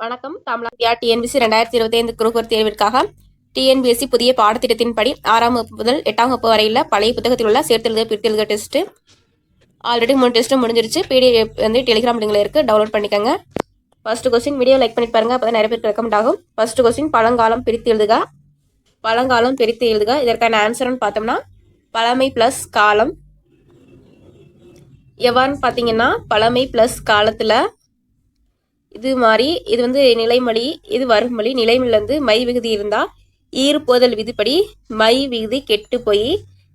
வணக்கம். தமிழா டிஎன்பிசி ரெண்டாயிரத்தி இருபத்தி ஐந்து குரூப் தேர்விற்காக டிஎன்பிஎஸ்சி புதிய பாடத்திட்டத்தின்படி ஆறாம் வகுப்பு முதல் எட்டாம் வகுப்பு வரையில் பழைய புத்தகத்தில் உள்ள சேர்த்தெழுத பிரித்தெழுத டெஸ்ட்டு ஆல்ரெடி மூணு டெஸ்ட்டும் முடிஞ்சிருச்சு. பிடிஎஃப் வந்து டெலிகிராம் லிங்கில் இருக்குது டவுன்லோட் பண்ணிக்கோங்க. ஃபர்ஸ்ட் கொஸ்டின் வீடியோ லைக் பண்ணி பாருங்க. அப்போ தான் நிறைய பேருக்கு ரெக்கமெண்ட் ஆகும். ஃபர்ஸ்ட் கொஸ்டின் பழங்காலம் பிரித்து எழுதுக. பழங்காலம் பிரித்து எழுதுக. இதற்கான ஆன்சர்னு பார்த்தோம்னா பழமை ப்ளஸ் காலம். எவ்வாறுன்னு பார்த்தீங்கன்னா பழமை ப்ளஸ் காலத்தில் இது மாதிரி இது வந்து நிலைமொழி இது வருமொழி நிலைமொழிலேருந்து மை விகுதி இருந்தால் ஈர்ப்போதல் விதிப்படி மை விகுதி கெட்டு போய்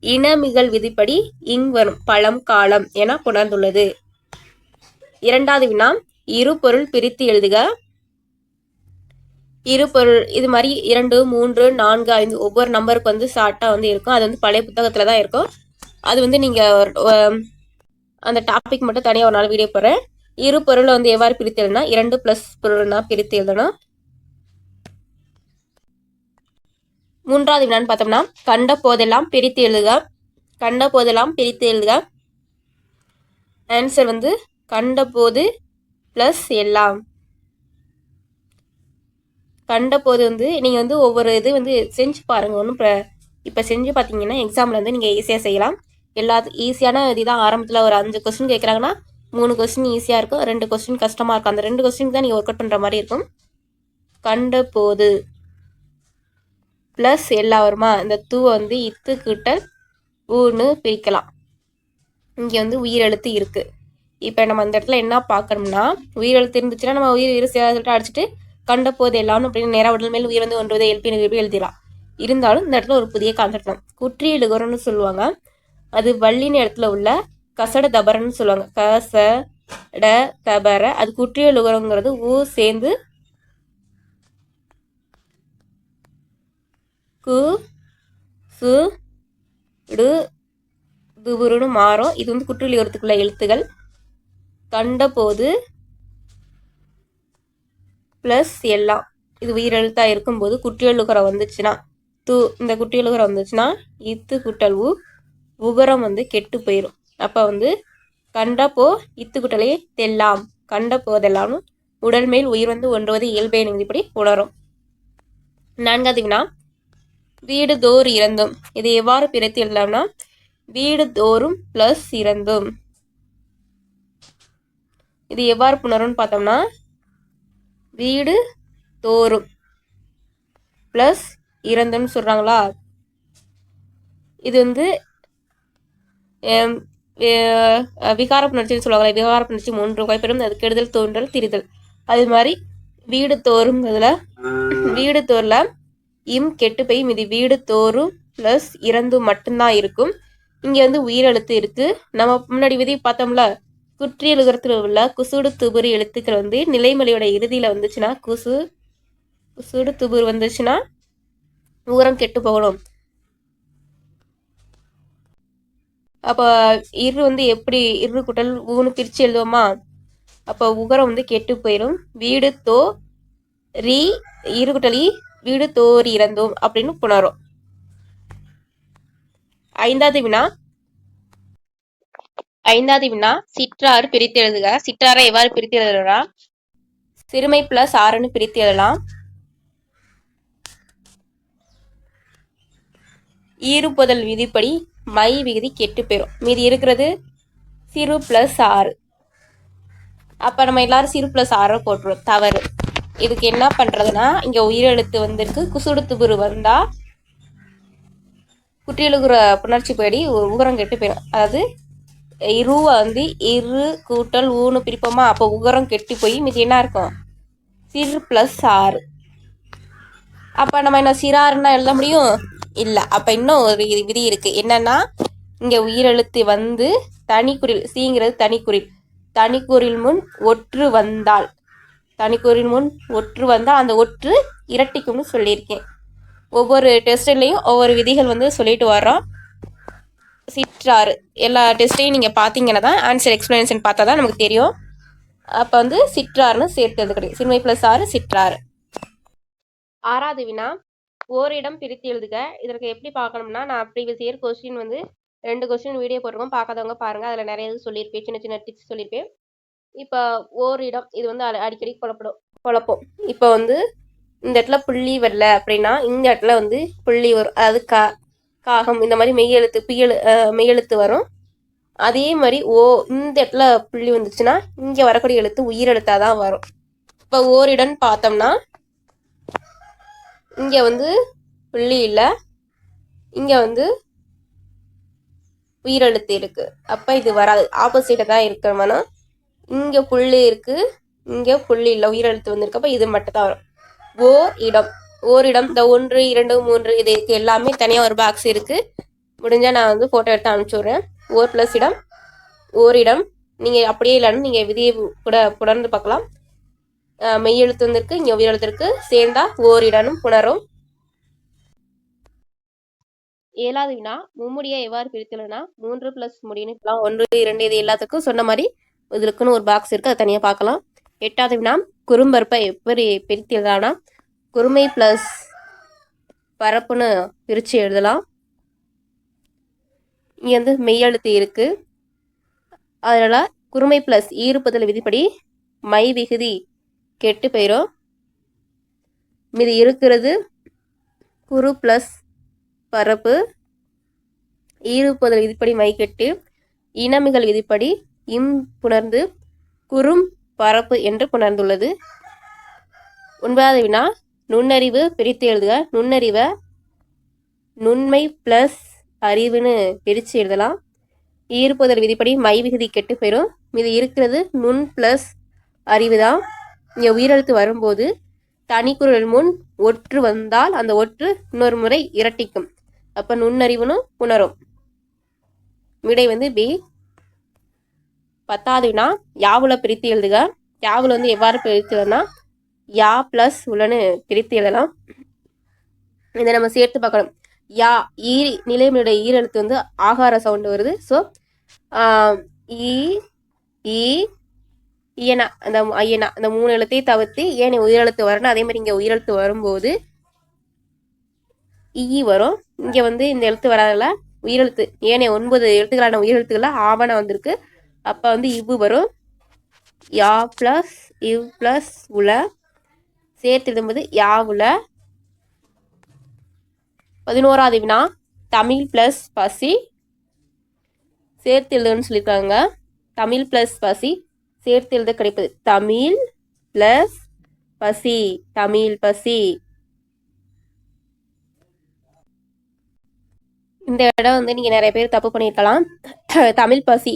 இனமிகள் விதிப்படி இங் வரும் பழம் காலம் என புணர்ந்துள்ளது. இரண்டாவது வினா இரு பொருள் பிரித்து எழுதுக. இரு பொருள் இது மாதிரி இரண்டு மூன்று நான்கு ஐந்து ஒவ்வொரு நம்பருக்கு வந்து ஷார்ட்டாக வந்து இருக்கும். அது வந்து பழைய புத்தகத்தில் தான் இருக்கும். அது வந்து நீங்கள் அந்த டாபிக் மட்டும் தனியாக ஒரு நாள் வீடியோ போடுறேன். இரு பொருளை வந்து எவ்வாறு பிரித்து எழுதினா இரண்டு ப்ளஸ் பொருள்னா பிரித்து எழுதணும். மூன்றாவது வினான்னு பார்த்தோம்னா கண்ட போதெல்லாம் பிரித்து எழுதுக. கண்ட போதெல்லாம் பிரித்து எழுதுக. ஆன்சர் வந்து கண்ட போது ப்ளஸ் எல்லாம். கண்ட போது வந்து நீங்கள் வந்து ஒவ்வொரு இது வந்து செஞ்சு பாருங்கள் ஒன்றும் இப்போ செஞ்சு பார்த்தீங்கன்னா எக்ஸாமில் வந்து நீங்கள் ஈஸியாக செய்யலாம். எல்லா ஈஸியான இதுதான் ஆரம்பத்தில் ஒரு அஞ்சு கொஸ்டின் கேட்குறாங்கன்னா மூணு கொஸ்டின் ஈஸியாக இருக்கும். ரெண்டு கொஸ்டின் கஷ்டமாக இருக்கும். அந்த ரெண்டு கொஸ்டின் தான் நீங்கள் ஒர்க் அவுட் பண்ணுற மாதிரி இருக்கும். கண்ட போது. ப்ளஸ் எல்லா வருமா இந்த தூ வந்து இத்து கிட்டல் ஊன்னு பிரிக்கலாம். இங்கே வந்து உயிரெழுத்து இருக்குது இப்போ நம்ம அந்த இடத்துல என்ன பார்க்கணும்னா உயிரெழுத்து இருந்துச்சுன்னா நம்ம உயிர் உயிர் சொல்லிட்டு அடிச்சுட்டு கண்ட போது எல்லாம் அப்படின்னு நேராக உடல் மேல் உயிர் வந்து ஒன்றுவதை எழுப்பி எழுப்பி எழுதிடலாம். இருந்தாலும் இந்த இடத்துல ஒரு புதிய கான்செப்ட் தான். குற்றி எழுகுறோன்னு சொல்லுவாங்க. அது வள்ளின இடத்துல உள்ள கசட தபரன்னு சொல்லுவாங்க. கச ட தபர. அது குற்றியலுகரங்கிறது ஊ சேர்ந்து கு சு டு துபுருன்னு மாறும். இது வந்து குற்றியலுகரத்துக்குள்ள எழுத்துகள். தண்ட போது ப்ளஸ் எல்லாம். இது உயிரெழுத்தாக இருக்கும்போது குற்றியலுகரம் வந்துச்சுன்னா து இந்த குற்றியலுகரம் வந்துச்சுன்னா இத்து குட்டல் உ உகரம் வந்து கெட்டு போயிடும் அப்போ வந்து கண்டப்போ இத்துக்குட்டலே தெல்லாம். கண்ட போதெல்லாம் உடல் மேல் உயிர் வந்து ஒன்றுவது இயல்பை இப்படி உணரும். நான்காவது வினா வீடு தோறு இறந்தும் இது எவ்வாறு பிரித்து எழுதலாம்னா வீடு தோறும் ப்ளஸ் இறந்தும் இது எவ்வாறு புணரும்னு பார்த்தோம்னா வீடு தோறும் ப்ளஸ் இறந்தும்னு சொல்கிறாங்களா இது வந்து விகார புணர்ச்சின்னு சொல்லுவாங்களே விகார புணர்ச்சி மூன்று வகைப்பெறும் அது கெடுதல் தோன்றல் திரிதல். அது மாதிரி வீடு தோறும் தோறுங்கிறதுல வீடு தோறில் இம் கெட்டு போய் மீதி வீடு தோறும் ப்ளஸ் இறந்து மட்டும்தான் இருக்கும். இங்கே வந்து உயிரெழுத்து இருக்குது நம்ம முன்னாடி விதி பார்த்தோம்ல குற்றி எழுதுறதுல உள்ள குசுடு துபுரு எழுத்துக்கள் வந்து நிலைமொழியோட இறுதியில் வந்துச்சுன்னா குசு குசுடு துபுரு வந்துச்சுன்னா உரம் கெட்டு போகணும். அப்போ இரு வந்து எப்படி இரு குட்டல் ஊனு பிரித்து எழுதுவோமா? அப்போ உகரம் வந்து கெட்டு போயிடும் வீடு தோ ரீ இரு குட்டலி வீடு தோறி இறந்தோம் அப்படின்னு புணரும். ஐந்தாவது வினா. ஐந்தாவது வினா. சிற்றாறு பிரித்து எழுதுக. சிற்றாரை எவ்வாறு பிரித்து எழுதுறா சிறுமை பிளஸ் ஆறுன்னு பிரித்து எழுதலாம். ஈறுபுதல் விதிப்படி மை விகுதி கெட்டு போயிடும் மீதி இருக்கிறது சிறு ப்ளஸ் ஆறு. அப்போ நம்ம எல்லாரும் சிறு ப்ளஸ் ஆறு போட்டுருவோம். தவறு. இதுக்கு என்ன பண்ணுறதுன்னா இங்கே உயிரெழுத்து வந்திருக்கு. குசுடுத்துபுரு வந்தால் எழுகுற புணர்ச்சி படி உகரம் கெட்டு போயிடும் அதாவது இருவை வந்து இரு கூட்டல் ஊனு பிரிப்போமா? அப்போ உகரம் கெட்டு போய் மீதி என்ன இருக்கும்? சிறு ப்ளஸ் ஆறு. அப்போ நம்ம என்ன சிறாருன்னா எழுத முடியும்? இல்லை. அப்போ இன்னும் ஒரு விதி இருக்குது என்னென்னா இங்கே உயிரெழுத்து வந்து தனிக்குறில் சீங்கிறது தனிக்குறில் தனிக்குறில் முன் ஒற்று வந்தால். தனிக்குறில் முன் ஒற்று வந்தால் அந்த ஒற்று இரட்டிக்கும்னு சொல்லியிருக்கேன். ஒவ்வொரு டெஸ்ட்லேயும் ஒவ்வொரு விதிகள் வந்து சொல்லிட்டு வர்றோம். சிற்றாறு. எல்லா டெஸ்ட்டையும் நீங்கள் பார்த்தீங்கன்னா தான் ஆன்சர் எக்ஸ்பிளனேஷன் பார்த்தா தான் நமக்கு தெரியும். அப்போ வந்து சிற்றாறுன்னு சேர்த்து கிடையாது. சிறுமை ப்ளஸ் ஆறு சிற்றாறு. ஆறாவது வினா. ஓரிடம் பிரித்து எழுதுக. இதற்கு எப்படி பார்க்கணும்னா நான் ப்ரீவியஸ் இயர் கொஸ்டின் வந்து ரெண்டு கொஸ்டின் வீடியோ போட்டிருக்கோம். பார்க்காதவங்க பாருங்கள் அதில் நிறைய இது சொல்லியிருப்பேன். சின்ன சின்ன டிப்ஸ் சொல்லியிருப்பேன். இப்போ ஓரிடம் இது வந்து அடிக்கடி குழப்படும் குழப்பம். இப்போ வந்து இந்த இடத்துல புள்ளி வரல அப்படின்னா இந்த இடத்துல வந்து புள்ளி வரும் அதாவது கா காகம் இந்த மாதிரி மெய்யெழுத்து பியழு மெய்யெழுத்து வரும். அதே மாதிரி ஓ இந்த இடத்துல புள்ளி வந்துச்சுன்னா இங்கே வரக்கூடிய எழுத்து உயிரெழுத்தாக தான் வரும். இப்போ ஓரிடம் பார்த்தோம்னா இங்கே வந்து புள்ளி இல்லை. இங்கே வந்து உயிரெழுத்து இருக்குது அப்போ இது வராது. ஆப்போசிட்டாக தான் இருக்கிறவனா இங்கே புள்ளி இருக்குது இங்கே புள்ளி இல்லை. உயிரெழுத்து வந்திருக்கப்போ இது மட்டும் தான் வரும். ஓர் இடம். ஓரிடம் இந்த ஒன்று இரண்டு மூன்று இது எல்லாமே தனியாக ஒரு பாக்ஸ் இருக்குது முடிஞ்சால் நான் வந்து ஃபோட்டோ எடுத்து அனுப்பிச்சி ஓர் ப்ளஸ் இடம். ஓரிடம் நீங்கள் அப்படியே இல்லைன்னு நீங்கள் விதியை கூட புடர்ந்து பார்க்கலாம். மெய்யெழுத்து வந்திருக்கு இங்கே உயிரெழுத்திற்கு சேர்ந்தா ஓரிடனும் புணரும். ஏழாவது வினா மும்முடியை எவ்வாறு பிரித்துள்ளனா மூன்று பிளஸ் முடின்னு இப்பெல்லாம் ஒன்று இரண்டு இது எல்லாத்துக்கும் சொன்ன மாதிரி இதுக்குன்னு ஒரு பாக்ஸ் இருக்குது அதை தனியாக பார்க்கலாம். எட்டாவது வினா குறும்பருப்பை எப்படி பிரித்து எழுதலாம்னா குறுமை ப்ளஸ் பரப்புன்னு பிரித்து எழுதலாம். இங்கே வந்து மெய்யெழுத்து இருக்குது அதனால் குறுமை ப்ளஸ் ஈறுபதல் விதிப்படி மை விகுதி கெட்டு போயிடும் மீது இருக்கிறது குறு ப்ளஸ் பரப்பு. ஈருப்புதல் விதிப்படி மை கெட்டு இனமிகள் விதிப்படி இம் புணர்ந்து குறும் பரப்பு என்று புணர்ந்துள்ளது. ஒன்பதாவது வினா நுண்ணறிவு பிரித்து எழுதுக. நுண்ணறிவை நுண்மை ப்ளஸ் அறிவுன்னு பிரித்து எழுதலாம். ஈர்ப்புதல் விதிப்படி மை விகுதி கெட்டு போயிடும் இது இருக்கிறது நுண் ப்ளஸ் அறிவு தான் இங்கே உயிரெழுத்து வரும்போது தனிக்குரல் முன் ஒற்று வந்தால் அந்த ஒற்று இன்னொரு முறை இரட்டிக்கும். அப்போ நுண்ணறிவுனும் உணரும். விடை வந்து பி. பத்தாவதுனா யாவுல பிரித்து எழுதுக. யாவுல வந்து எவ்வாறு பிரித்துலன்னா யா ப்ளஸ் உள்ளன்னு பிரித்து எழுதலாம். இதை நம்ம சேர்த்து பார்க்கணும். யா ஈ நிலைமையுடைய ஈரெழுத்து வந்து ஆகார சவுண்டு வருது. ஸோ ஈ ஈ இயனா அந்த ஐயனா அந்த மூணு எழுத்தையும் தவிர்த்து ஏன் உயிரெழுத்து வரணும்? அதே மாதிரி இங்கே உயிரெழுத்து வரும்போது இ வரும். இங்கே வந்து இந்த எழுத்து வராதில். உயிரெழுத்து ஏனைய ஒன்பது எழுத்துக்களான உயிரெழுத்துக்களாக ஆவணம் வந்திருக்கு. அப்போ வந்து இவ்வு வரும். யா ப்ளஸ் இவ் ப்ளஸ் உல சேர்த்து எழுதும்போது உல பதினோராவது வினா தமிழ் ப்ளஸ் பசி. சேர்த்து எழுதுன்னு சொல்லியிருக்காங்க தமிழ் ப்ளஸ் பசி. சேர்த்து எழுத கிடைப்பது. தமிழ் ப்ளஸ் பசி. தமிழ் பசி. இந்த இடம் வந்து நீங்கள் நிறைய பேர் தப்பு பண்ணியிருக்கலாம். தமிழ் பசி.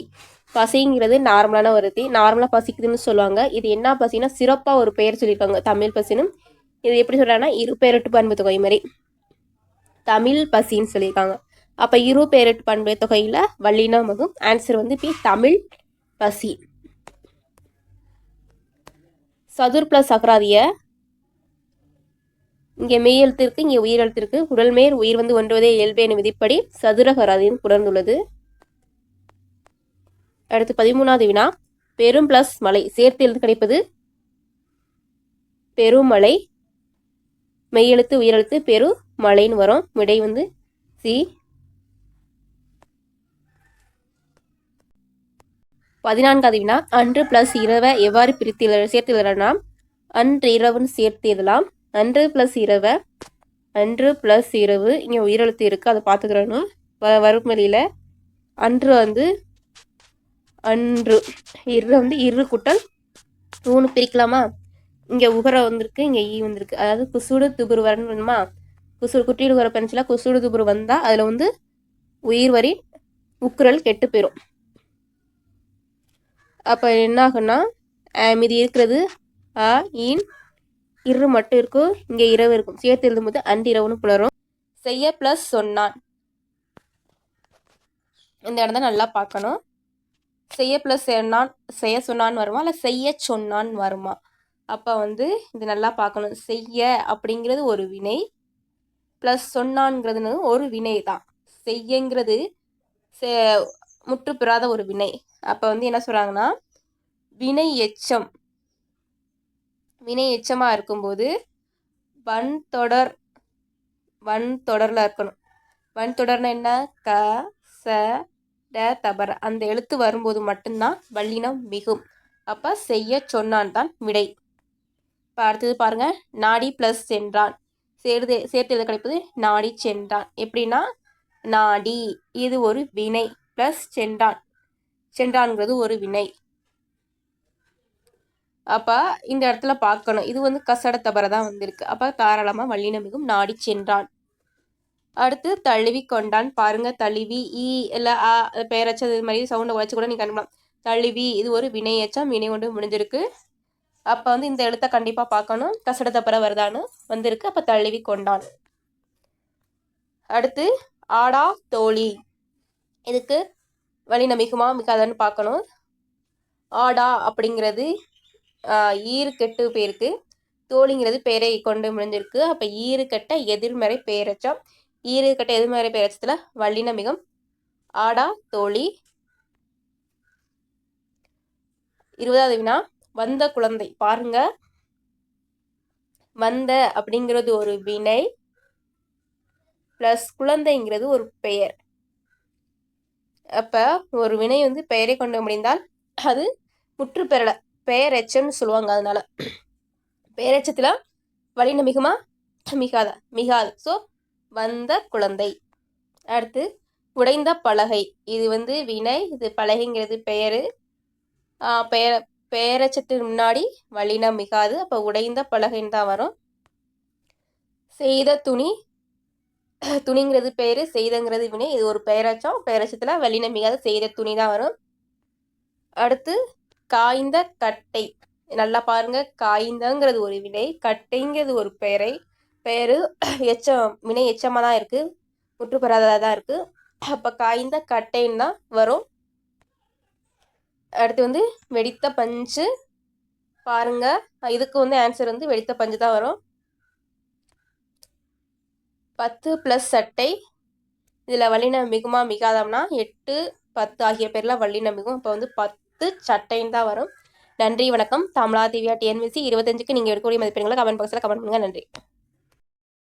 பசிங்கிறது நார்மலான ஒரு தீ நார்மலாக பசிக்குதுன்னு சொல்லுவாங்க. இது என்ன பசினா சிறப்பாக ஒரு பெயர் சொல்லியிருக்காங்க. தமிழ் பசின்னு. இது எப்படி சொல்கிறாங்கன்னா இரு பேரட்டு பண்பு தொகை மாதிரி. தமிழ் பசின்னு சொல்லியிருக்காங்க. அப்போ இரு பேரட்டு பண்பு தொகையில் வள்ளினா மகும். ஆன்சர் வந்து பி தமிழ் பசி. சதுர் பிளஸ் அகராதியை இங்கே மெய் எழுத்திற்கு இங்கே உயிர் எழுத்திற்கு உடல் மேல் உயிர் வந்து ஒன்றுவதே இயல்பேன விதிப்படி சதுரகராதின்னு புணர்ந்துள்ளது அடுத்து பதிமூணாவது வினா. பெரும் பிளஸ் மலை சேர்த்து எழுத்து கிடைப்பது? பெருமலை. மெய்யெழுத்து உயிரெழுத்து பெரு மலைன்னு வரும். விடை வந்து சி. பதினான்காவது வினா அன்று பிளஸ் இரவை எவ்வாறு பிரித்து சேர்த்து எழுதலாம்னா அன்று இரவுன்னு சேர்த்து எழுதலாம் அன்று பிளஸ் இரவை அன்று பிளஸ் இரவு இங்கே உயிரெழுத்து இருக்குது அதை பார்த்துக்கிறோன்னா வ வறுமொழியில் அன்று வந்து அன்று இரு வந்து இரு குட்டல் தூணு பிரிக்கலாமா? இங்கே உகர வந்திருக்கு இங்கே ஈ வந்திருக்கு. அதாவது குசுடு துபுரு வரணுமா குசுடு குட்டியில் வர பென்சிலாக குசுடு துபுரு வந்தால் அதில் வந்து உயிர் வரி உக்குரல் கெட்டு போயிடும் அப்போ என்ன ஆகுன்னா மீதி இருக்கிறது ஆ இன் இரு மட்டும் இருக்கும் இங்கே இரவு இருக்கும். சேர்த்து எழுதும்போது அண்டு இரவுன்னு புலரும். செய்ய ப்ளஸ் சொன்னான். இந்த இடம் தான் நல்லா பார்க்கணும். செய்ய ப்ளஸ் சொன்னான் செய்ய சொன்னான் வருமா? இல்லை செய்ய சொன்னான் வருமா? அப்போ வந்து இது நல்லா பார்க்கணும். செய்ய அப்படிங்கிறது ஒரு வினை ப்ளஸ் சொன்னான்ங்கிறதுன்னு ஒரு வினை தான் செய்யங்கிறது முற்றுப்பெறாத ஒரு வினை. அப்போ வந்து என்ன சொல்கிறாங்கன்னா வினை எச்சம் வினை எச்சமாக இருக்கும்போது வன் தொடர் வன் தொடரில் இருக்கணும். வன் தொடர்னா என்ன? க ச ட தபர. அந்த எழுத்து வரும்போது மட்டும்தான் வல்லினம் மிகும். அப்போ செய்ய சொன்னான் தான் விடை. இப்போ அடுத்தது பாருங்கள் நாடி ப்ளஸ் சென்றான். சேர்த்து சேர்த்து எது கிடைப்பது நாடி சென்றான். எப்படின்னா நாடி. இது ஒரு வினை. ப்ளஸ் சென்றான் சென்றான்ங்கிறது ஒரு வினை. அப்போ இந்த இடத்துல பார்க்கணும். இது வந்து கசட தபரை தான் வந்திருக்கு. அப்போ தாராளமாக வள்ளினமிகும் நாடி சென்றான். அடுத்து தழுவி கொண்டான். பாருங்க தழுவி ஈ இல்லை ஆ பெயரச்சது இது மாதிரி சவுண்டை உழைச்சி கூட நீ கண்டுபிடலாம் தழுவி இது ஒரு வினையச்சம். வினை கொண்டு முடிஞ்சிருக்கு. அப்போ வந்து இந்த எழுத்தை கண்டிப்பாக பார்க்கணும். கசட தப்பற வருதான்னு வந்திருக்கு. அப்போ தழுவி கொண்டான். அடுத்து ஆடா தோழி. இதுக்கு வழி நம்பிக்குமா மிகாதான்னு பார்க்கணும். ஆடா அப்படிங்கிறது ஈறு கெட்டு பேருக்கு தோழிங்கிறது பெயரை கொண்டு முடிஞ்சிருக்கு அப்போ ஈறு கட்ட எதிர்மறை பெயரச்சம் ஈறு கட்ட எதிர்மறை பெயரச்சத்தில் வள்ளினமிகம் ஆடா தோழி. இருபதாவது வினா வந்த குழந்தை. பாருங்க. வந்த அப்படிங்கிறது ஒரு வினை ப்ளஸ் குழந்தைங்கிறது ஒரு பெயர். அப்போ ஒரு வினை வந்து பெயரை கொண்டு முடிந்தால் அது முற்று பெறலை பெயரெச்சன்னு சொல்லுவாங்க அதனால. பெயரெச்சத்தில் வலின மிகுமா மிகாத மிகாது. ஸோ வந்த குழந்தை. அடுத்து உடைந்த பலகை. இது வந்து வினை இது பலகைங்கிறது பெயர். பெயர் பெயரச்சத்துக்கு முன்னாடி வலினம் மிகாது அப்போ உடைந்த பலகைன்னு தான் வரும். செய்த துணி துணிங்கிறது பெயர் செய்தங்கிறது வினை. இது ஒரு பெயரச்சம் பெயரச்சத்தில் வழினம் மிகாது செய்த துணி தான் வரும். அடுத்து காய்ந்த கட்டை. நல்லா பாருங்க. காய்ந்தங்கிறது ஒரு வினை கட்டைங்கிறது ஒரு பெயரை பெயரு எச்சம் வினை எச்சமாக தான் இருக்குது முற்றுப்பெறாததாக தான் இருக்குது அப்போ காய்ந்த கட்டைன்னு தான் வரும். அடுத்து வந்து வெடித்த பஞ்சு. பாருங்க. இதுக்கு வந்து ஆன்சர் வந்து வெடித்த பஞ்சு தான் வரும். பத்து ப்ளஸ் சட்டை. இதில் வல்லின மிகுமா மிகாதம்னா எட்டு பத்து ஆகிய பேரில் வல்லின மிகும் இப்போ வந்து பத்து சட்டைன்னு தான் வரும். நன்றி வணக்கம். தமிழா திவ்யா டிஎன்பிசி. இருபத்தஞ்சுக்கு நீங்கள் எடுக்கக்கூடிய மதிப்பெண்களை கமெண்ட் பாக்ஸில் கமெண்ட் பண்ணுங்கள் நன்றி.